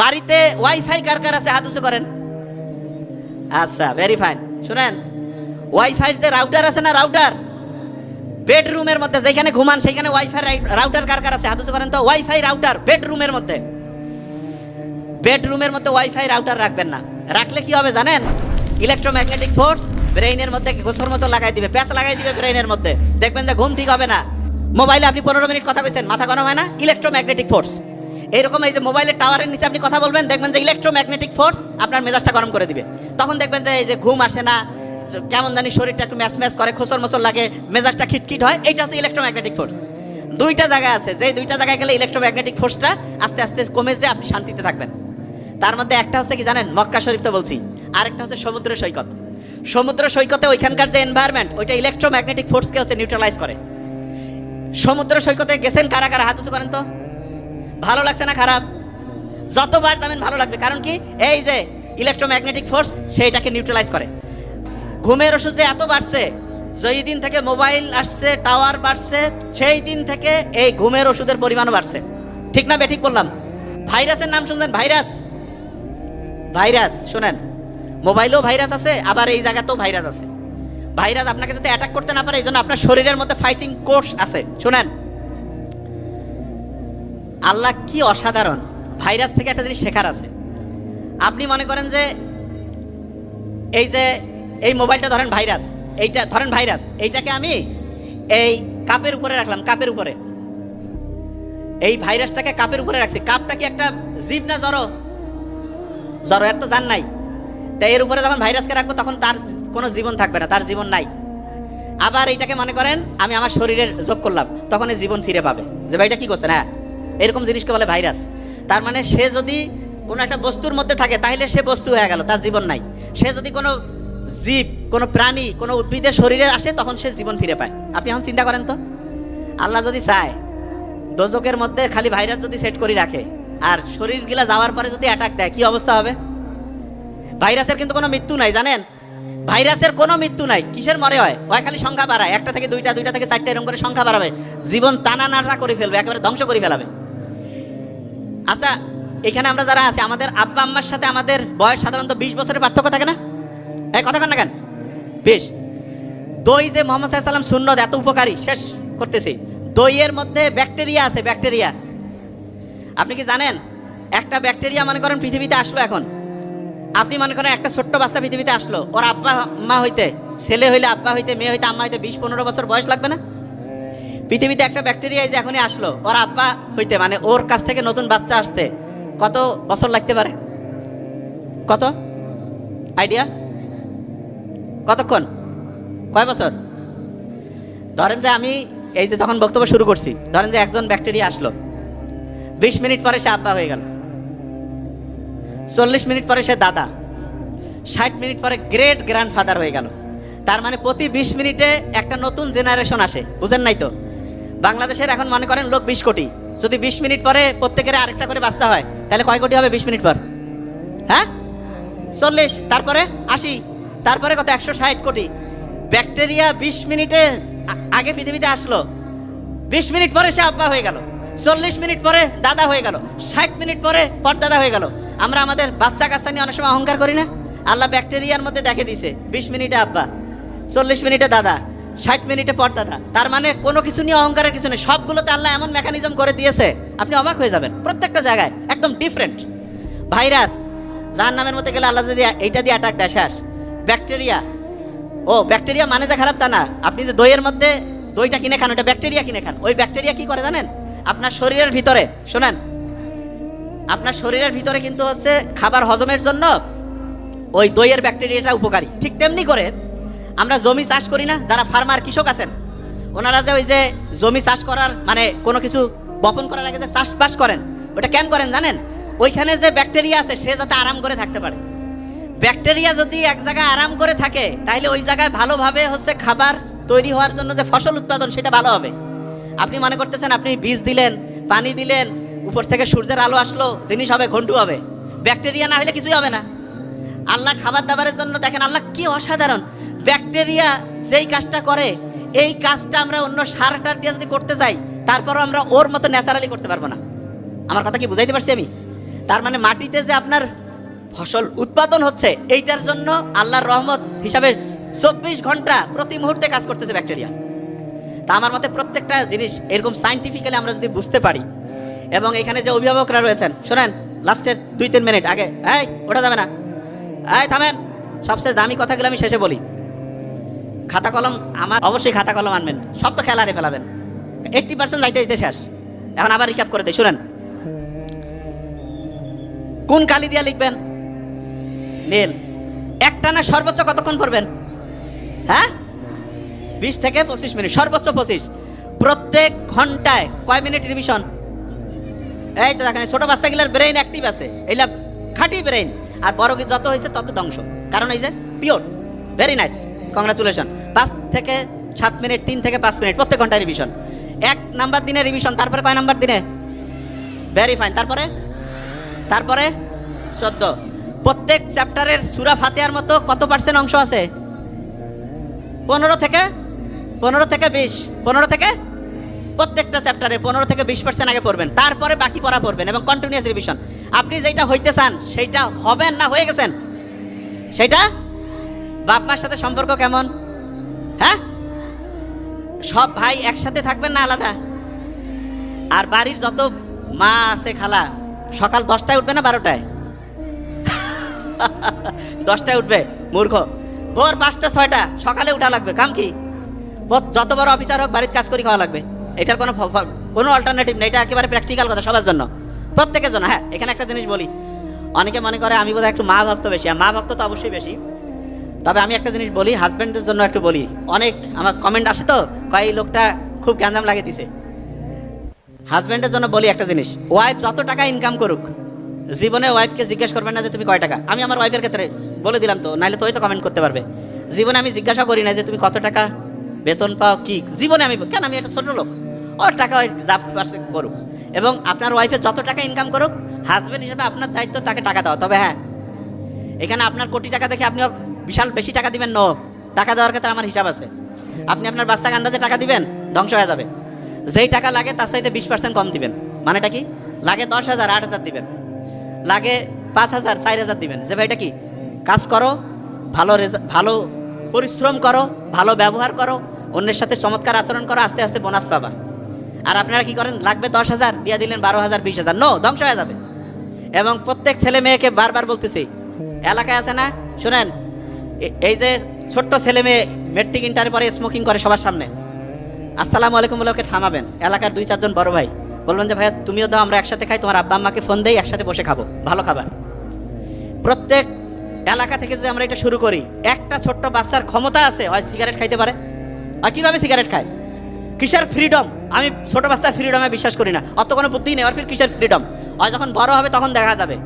বাড়িতে ওয়াইফাই কার কার আছে? হাত উঁচু করেন। আচ্ছা ভেরি ফাইন শুনেন ওয়াইফাই যে রাউটার আছে না রাউটার বেডরুমের মধ্যে, যেখানে ঘুমান, সেখানে ওয়াইফাই রাউটার কার কার আছে? হাত উঁচু করেন তো। ওয়াইফাই রাউটার বেডরুমের মধ্যে। বেডরুমের মধ্যে ওয়াইফাই রাউটার রাখবেন না। রাখলে কি হবে জানেন? ইলেকট্রোম্যাগনেটিক ফোর্স ব্রেইনের মধ্যে ঘোষর মতো লাগাই দিবে, প্যাঁচ লাগাই দিবে ব্রেইনের মধ্যে। দেখবেন যে ঘুম ঠিক হবে না। মোবাইলে আপনি পনেরো মিনিট কথা কইছেন, মাথা গরম হয় না? ইলেকট্রোম্যাগনেটিক ফোর্স এইরকম এই যে মোবাইলের টাওয়ারের নিচে আপনি কথা বলবেন, দেখবেন যে ইলেকট্রোম্যাগনেটিক ফোর্স আপনার মেজাজটা গরম করে দিবে। তখন দেখবেন যে এই যে ঘুম আসে না কেমন জানি শরীরটা একটু ম্যাচ ম্যাচ করে খোসর মসর লাগে, মেজাজটা খিটখিট হয়, এইটা হচ্ছে ইলেকট্রোম্যাগনেটিক ফোর্স দুইটা জায়গা আছে যে দুইটা জায়গায় গেলে ইলেকট্রোম্যাগনেটিক ফোর্সটা আস্তে আস্তে কমে যে আপনি শান্তিতে থাকবেন। তার মধ্যে একটা হচ্ছে কি জানেন, মক্কা শরীফ তো বলছি, আরেকটা হচ্ছে সমুদ্র সৈকত। সমুদ্র সৈকতে ওইখানকার যে এনভায়রনমেন্ট ওইটা ইলেকট্রোম্যাগনেটিক ফোর্সকে হচ্ছে নিউট্রালাইজ করে। সমুদ্র সৈকতে গেছেন কারা কারা? হাত উঁচু করেন তো। ভালো লাগছে না খারাপ? যতবার যাবেন ভালো লাগবে। কারণ কি? এই যে ইলেকট্রোম্যাগনেটিক ফোর্স সেইটাকে নিউট্রালাইজ করে। ঘুমের ওষুধ যে এত বাড়ছে, যেই দিন থেকে মোবাইল আসছে টাওয়ার বাড়ছে, সেই দিন থেকে এই ঘুমের ওষুধের পরিমাণও বাড়ছে। ঠিক না বেঠিক বললাম? ভাইরাসের নাম শুনছেন? ভাইরাস? ভাইরাস, শোনেন। মোবাইলেও ভাইরাস আছে, আবার এই জায়গাতেও ভাইরাস আছে। ভাইরাস আপনাকে যাতে অ্যাটাক করতে না পারে, এই জন্য আপনার শরীরের মধ্যে ফাইটিং কোর্স আছে। শোনেন। আল্লাহ কি অসাধারণ। ভাইরাস থেকে একটা জিনিস শেখার আছে। আপনি মনে করেন যে এই যে এই মোবাইলটা ধরেন ভাইরাস, এইটা ধরেন ভাইরাস, এইটাকে আমি এই কাপের উপরে রাখলাম, কাপের উপরে। এই ভাইরাসটাকে কাপের উপরে রাখছি। কাপটা কি একটা জীব না জড়ো? জড়ো, এর তো জান নাই। তাই এর উপরে যখন ভাইরাসকে রাখব, তখন তার কোনো জীবন থাকবে না, তার জীবন নাই। আবার এইটাকে মনে করেন, আমি আমার শরীরের যোগ করলাম, তখন এই জীবন ফিরে পাবে। যে ভাইটা কি করছেন হ্যাঁ? এরকম জিনিসকে বলে ভাইরাস। তার মানে সে যদি কোনো একটা বস্তুর মধ্যে থাকে তাহলে সে বস্তু হয়ে গেল, তার জীবন নাই। সে যদি কোনো জীব, কোনো প্রাণী, কোনো উদ্ভিদের শরীরে আসে, তখন সে জীবন ফিরে পায়। আপনি এখন চিন্তা করেন তো? আল্লাহ যদি চায় দোজকের মধ্যে খালি ভাইরাস যদি সেট করে রাখে, আর শরীরগুলা যাওয়ার পরে যদি অ্যাটাক দেয়, কি অবস্থা হবে? ভাইরাসের কিন্তু কোনো মৃত্যু নাই, জানেন? ভাইরাসের কোনো মৃত্যু নাই, কিসের মরে হয়? হয় খালি সংখ্যা বাড়ায়, একটা থেকে দুইটা দুইটা থেকে চারটা এরকম করে সংখ্যা বাড়াবে। জীবন টানা নাড়া করে ফেলবে, একেবারে ধ্বংস করে ফেলাবে। আচ্ছা এখানে আমরা যারা আছি, আমাদের আব্বা আম্মার সাথে আমাদের বয়স সাধারণত বিশ বছরের পার্থক্য থাকে না? এই কথা কন না কেন? বেশ। দই যে মোহাম্মদ সাল্লাম সুন্নত, এত উপকারী, শেষ করতেছি। দইয়ের মধ্যে ব্যাকটেরিয়া আছে, ব্যাকটেরিয়া। আপনি কি জানেন, একটা ব্যাকটেরিয়া মনে করেন পৃথিবীতে আসলো এখন। আপনি মনে করেন একটা ছোট্ট বাচ্চা পৃথিবীতে আসলো, ওর আব্বা, মা হইতে, ছেলে হইলে আব্বা হইতে, মেয়ে হইতে, আম্মা হইতে বিশ পনেরো বছর বয়স লাগবে না? পৃথিবীতে একটা ব্যাকটেরিয়া যে এখনই আসলো, ওর আব্বা হইতে মানে ওর কাছ থেকে নতুন বাচ্চা আসতে কত বছর লাগতে পারে? কত? আইডিয়া? কতক্ষণ? কয় বছর? ধরেন যে আমি এই যে যখন বক্তব্য শুরু করছি, ধরেন যে একজন ব্যাকটেরিয়া আসলো, বিশ মিনিট পরে সে আব্বা হয়ে গেল, চল্লিশ মিনিট পরে সে দাদা, ষাট মিনিট পরে গ্রেট গ্র্যান্ড ফাদার হয়ে গেল। তার মানে প্রতি বিশ মিনিটে একটা নতুন জেনারেশন আসে, বুঝেন নাই তো? বাংলাদেশের এখন মনে করেন লোক বিশ কোটি। যদি বিশ মিনিট পরে প্রত্যেকের আরেকটা করে বাচ্চা হয়, তাহলে কয় কোটি হবে বিশ মিনিট পর? হ্যাঁ? চল্লিশ, তারপরে আশি, তারপরে কত? একশো ষাট কোটি। ব্যাকটেরিয়া বিশ মিনিটে আগে পৃথিবীতে আসলো। বিশ মিনিট পরে সে আব্বা হয়ে গেল। চল্লিশ মিনিট পরে দাদা হয়ে গেল। ষাট মিনিট পরে পরদাদা হয়ে গেল। আমরা আমাদের বাচ্চা কাচ্চা নিয়ে অনেক সময় অহংকার করি না? আল্লাহ ব্যাকটেরিয়ার মধ্যে দেখে দিছে বিশ মিনিটে আব্বা, চল্লিশ মিনিটে দাদা। ষাট মিনিটে পরদাদা তার মানে কোনো কিছু নিয়ে অহংকারের কিছু নেই। সবগুলোতে আল্লাহ এমন মেকানিজম করে দিয়েছে, আপনি অবাক হয়ে যাবেন। প্রত্যেকটা জায়গায় একদম ডিফারেন্ট ভাইরাস যার নামের মধ্যে গেলে আল্লাহ যদি এইটা দিয়ে অ্যাটাক দেয় ব্যাকটেরিয়া ও ব্যাকটেরিয়া মানে যে খারাপ তা না। আপনি যে দইয়ের মধ্যে দইটা কিনে খান, ওটা ব্যাকটেরিয়া কিনে খান। ওই ব্যাকটেরিয়া কি করে জানেন? আপনার শরীরের ভিতরে, শোনেন। আপনার শরীরের ভিতরে কিন্তু হচ্ছে খাবার হজমের জন্য ওই দইয়ের ব্যাকটেরিয়াটা উপকারী। ঠিক তেমনি করে আমরা জমি চাষ করি না, যারা ফার্মার কৃষক আছেন। ওনারা যে ওই যে জমি চাষ করার মানে কোনো কিছু বপন করার আগে যে চাষবাস করেন, ওটা কেন করেন জানেন? ওইখানে যে ব্যাকটেরিয়া আছে, সে যাতে আরাম করে থাকতে পারে। ব্যাকটেরিয়া যদি এক জায়গায় আরাম করে থাকে তাহলে ওই জায়গায় ভালোভাবে হচ্ছে খাবার তৈরি হওয়ার জন্য যে ফসল উৎপাদন, সেটা ভালো হবে। আপনি মনে করতেছেন, আপনি বীজ দিলেন, পানি দিলেন, উপর থেকে সূর্যের আলো আসলো, জিনিস হবে ঘন্টু হবে। ব্যাকটেরিয়া না হলে কিছুই হবে না। আল্লাহ খাবার দাবারের জন্য দেখেন, আল্লাহ কি অসাধারণ। ব্যাকটেরিয়া যেই কাজটা করে, এই কাজটা আমরা অন্য সারটার দিয়ে যদি করতে চাই তারপরও আমরা ওর মতো ন্যাচারালি করতে পারব না। আমার কথা কি বুঝাইতে পারছি আমি? তার মানে মাটিতে যে আপনার ফসল উৎপাদন হচ্ছে, এইটার জন্য আল্লাহর রহমত হিসাবে চব্বিশ ঘণ্টা প্রতি মুহূর্তে কাজ করতেছে ব্যাকটেরিয়া। তা আমার মতে প্রত্যেকটা জিনিস এরকম সাইন্টিফিক্যালি আমরা যদি বুঝতে পারি, এবং এখানে যে অভিভাবকরা রয়েছেন, শোনেন, লাস্টের দুই তিন মিনিট, আগে, এই, ওটা যাবে না। এই, থামেন, সবচেয়ে দামি কথাগুলো আমি শেষে বলি। খাতা কলম আমার, অবশ্যই খাতা কলম আনবেন, সব তো খেলারে ফেলাবেন। এইটটি পার্সেন্ট যাইতে যেতে শেষ। এখন আবার রিক্যাপ করে দিই, শুনেন। কোন কালি দিয়া লিখবেন? নীল। একটানা সর্বোচ্চ কতক্ষণ পড়বেন? হ্যাঁ? বিশ থেকে পঁচিশ মিনিট, সর্বোচ্চ পঁচিশ। প্রত্যেক ঘন্টায় কয় মিনিট রিভিশন এই তো দেখেন ছোট বাচ্চাগুলোর ব্রেইন অ্যাক্টিভ আছে। এইটা খাঁটি ব্রেইন আর বড় যত হয়েছে তত ধ্বংস। কারণ এই যে পিওর ভেরি নাইস কংগ্রাচুলেশন পাঁচ থেকে সাত মিনিট, তিন থেকে পাঁচ মিনিট, প্রত্যেক ঘন্টায় রিভিশন এক নাম্বার দিনে রিভিশন তারপরে কয় নাম্বার দিনে? ভেরি ফাইন তারপরে? তারপরে? চোদ্দ। প্রত্যেক চ্যাপ্টারের সুরা ফাতেহার মতো কত পার্সেন্ট অংশ আছে? পনেরো থেকে? পনেরো থেকে বিশ। পনেরো থেকে? প্রত্যেকটা চ্যাপ্টারে পনেরো থেকে বিশ পার্সেন্ট আগে পড়বেন। তারপরে বাকি পড়া পড়বেন এবং কন্টিনিউয়াস রিভিশন আপনি যেটা হইতে চান, সেইটা হবেন না, হয়ে গেছেন? সেটা বাপ মার সাথে সম্পর্ক কেমন? হ্যাঁ? সব ভাই একসাথে থাকবেন না আলাদা? আর বাড়ির যত মা আছে খালা, সকাল দশটায় উঠবে না বারোটায়? দশটায় উঠবে, মূর্খ। ভোর পাঁচটা, ছয়টা, সকালে উঠা লাগবে, কাম কি? যত বড় অফিসার হোক, বাড়ির কাজ করে খাওয়া লাগবে। এটার কোনো কোনো অল্টারনেটিভ নেই, এটা একেবারে প্র্যাকটিক্যাল কথা সবার জন্য। প্রত্যেকের জন্য হ্যাঁ এখানে একটা জিনিস বলি। অনেকে মনে করে আমি বোধহয় একটু মা ভক্ত বেশি, আর মা ভক্ত তো অবশ্যই বেশি। তবে আমি একটা জিনিস বলি হাজব্যান্ডদের জন্য একটু বলি। অনেক আমার কমেন্ট আসে তো, কয় এই লোকটা খুব গ্যাঞ্জাম লাগিয়ে দিছে হাজব্যান্ডের জন্য বলি একটা জিনিস ওয়াইফ যত টাকা ইনকাম করুক, জীবনে ওয়াইফকে জিজ্ঞেস করবেন না যে তুমি কয় টাকা। আমি আমার ওয়াইফের ক্ষেত্রে বলে দিলাম তো নাহলে তো ওই তো কমেন্ট করতে পারবে। জীবনে আমি জিজ্ঞাসা করি না যে তুমি কত টাকা বেতন পাও, কি? জীবনে আমি, কেন আমি একটা ছোট লোক? ওর টাকা যা পারছে করুক। এবং আপনার ওয়াইফে যত টাকা ইনকাম করুক হাজব্যান্ড হিসেবে আপনার দায়িত্ব তাকে টাকা দেওয়া। তবে হ্যাঁ এখানে আপনার কোটি টাকা দেখে আপনিও বিশাল বেশি টাকা দিবেন, নো। টাকা দেওয়ার ক্ষেত্রে আমার হিসাব আছে। আপনি আপনার বাচ্চাকে আন্দাজে টাকা দিবেন, ধ্বংস হয়ে যাবে। যেই টাকা লাগে তার চাইতে বিশ পার্সেন্ট কম দিবেন। মানেটা কি? লাগে দশ হাজার, আট হাজার দিবেন। লাগে পাঁচ হাজার, চার হাজার দিবেন। যে ভাই, এটা কি? কাজ করো, ভালো ভালো পরিশ্রম করো, ভালো ব্যবহার করো, অন্যের সাথে চমৎকার আচরণ করো, আস্তে আস্তে বোনাস পাবা। আর আপনারা কি করেন? লাগবে দশ হাজার, দিয়ে দিলেন বারো হাজার, বিশ হাজার। নো, ধ্বংস হয়ে যাবে। এবং প্রত্যেক ছেলে মেয়েকে বারবার বলতেছি, এলাকায় আছে না? শুনেন এই যে ছোট্ট ছেলে মেয়ে মেট্রিক ইন্টারের পরে স্মোকিং করে সবার সামনে। আসসালামু আলাইকুম বলে ওকে থামাবেন। এলাকার দুই, চারজন বড় ভাই। বলবেন যে, ভাইয়া, তুমিও দাও, আমরা একসাথে খাই, তোমার আব্বা আম্মাকে ফোন দেই, একসাথে বসে খাব। ভালো খাবার। প্রত্যেক এলাকা থেকে যদি আমরা এটা শুরু করি, একটা ছোট্ট বাচ্চার ক্ষমতা আছে, হয় সিগারেট খাইতে পারে? আর কীভাবে সিগারেট খায়? কিসের ফ্রিডম আমি ছোট বাচ্চার ফ্রিডমে বিশ্বাস করি না। অত কোনো বুদ্ধি নেই আর ফির কিসের ফ্রিডম হয় যখন বড় হবে, তখন দেখা যাবে।